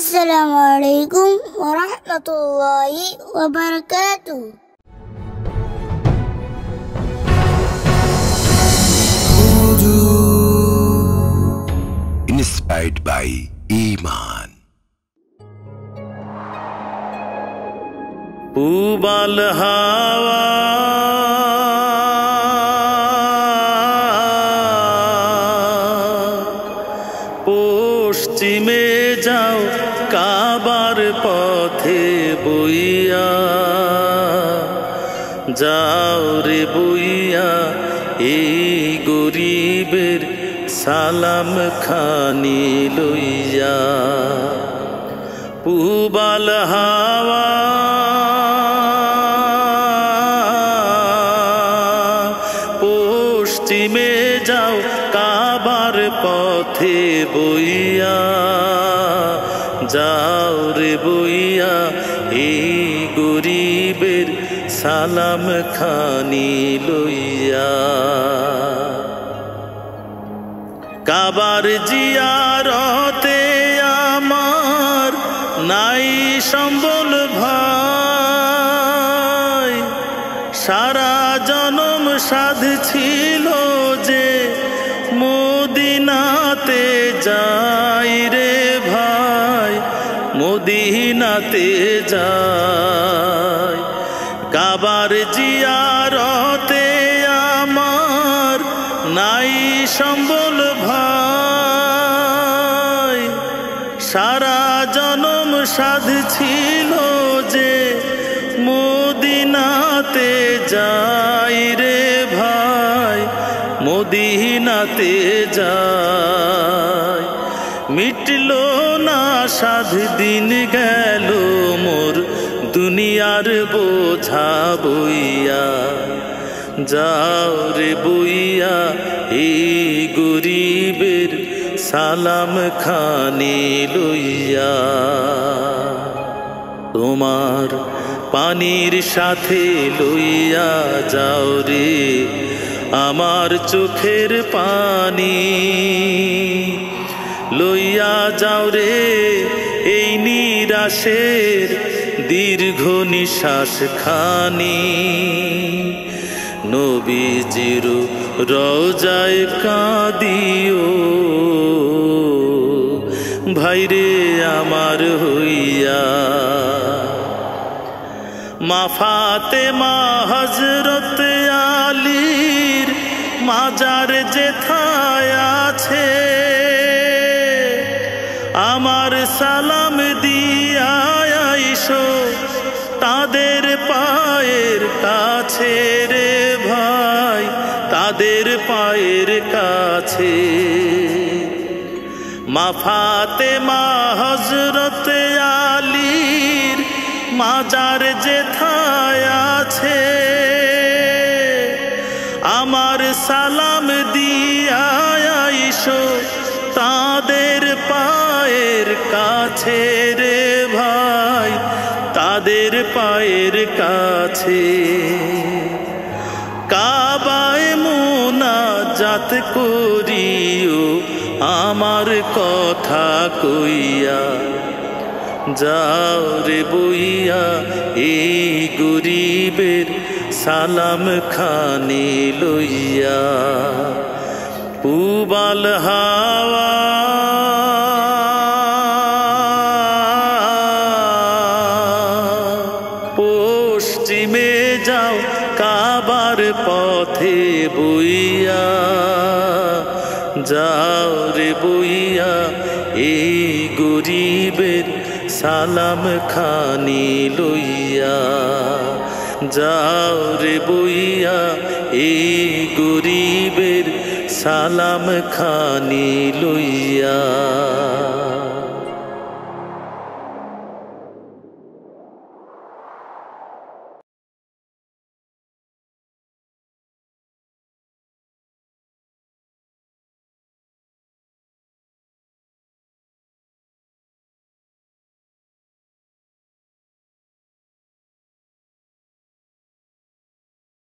السلام عليكم ورحمة الله وبركاته inspired by Iman. পূবাল হাওয়া পশ্চিমে যাও, কাবার পথে বইয়া। যাও রে বইয়া, এই গরিবের সালাম খানি লইয়া। পুবাল হাওয়া যাও কাবার পথে বইয়া। যাও রে বইয়া এই গরিবের সালাম খানি লইয়া। কাবার জিয়ারতে আমার নাই সম্বল ভাই। সারা জনম সাধ ছিল যে যাই রে ভাই, মদিনাতে যাই। কাবার জিয়ারতে আমার নাই সম্বল ভাই। সারা জনম সাধ ছিল যে মদিনাতে যাই রে ভাই, মদিনাতে যাই। মিটল না সাধ দিন গেল মোর দুনিয়ার বোঝা বইয়া। যাও রে বইয়া এই গরিবের সালাম খানি লইয়া। তোমার পানির সাথে লইয়া যাও রে, আমার চোখের পানি। লইয়া যাও রে, এই নিরাশের দীর্ঘ নিশ্বাস খানি। নবীজির রওজায় কাঁদিও। ভাইরে আমার হইয়া মাফাতে মা হজরত আলীর মাজার যেথায় আছে তাদের পায়ের কাছে রে ভাই, তাদের পায়ের কাছে। মাফাতে মা হজরত আলীর মাজার যেথায় আছে, আমার সালাম দিয়া তাদের পায়ের কাছে রে পায়ের কাছে। কাবায় মুনা জাত করিও, আমার কথা কইয়া। যাও রে বইয়া, এই গরিবের সালাম খানি লইয়া। পুবাল হাওয়া কাবার পথে বইয়া, যাও রে বইয়া, এই গরিবের সালাম খানি লইয়া। যাও রে বইয়া, এই গরিবের সালাম খানি লইয়া।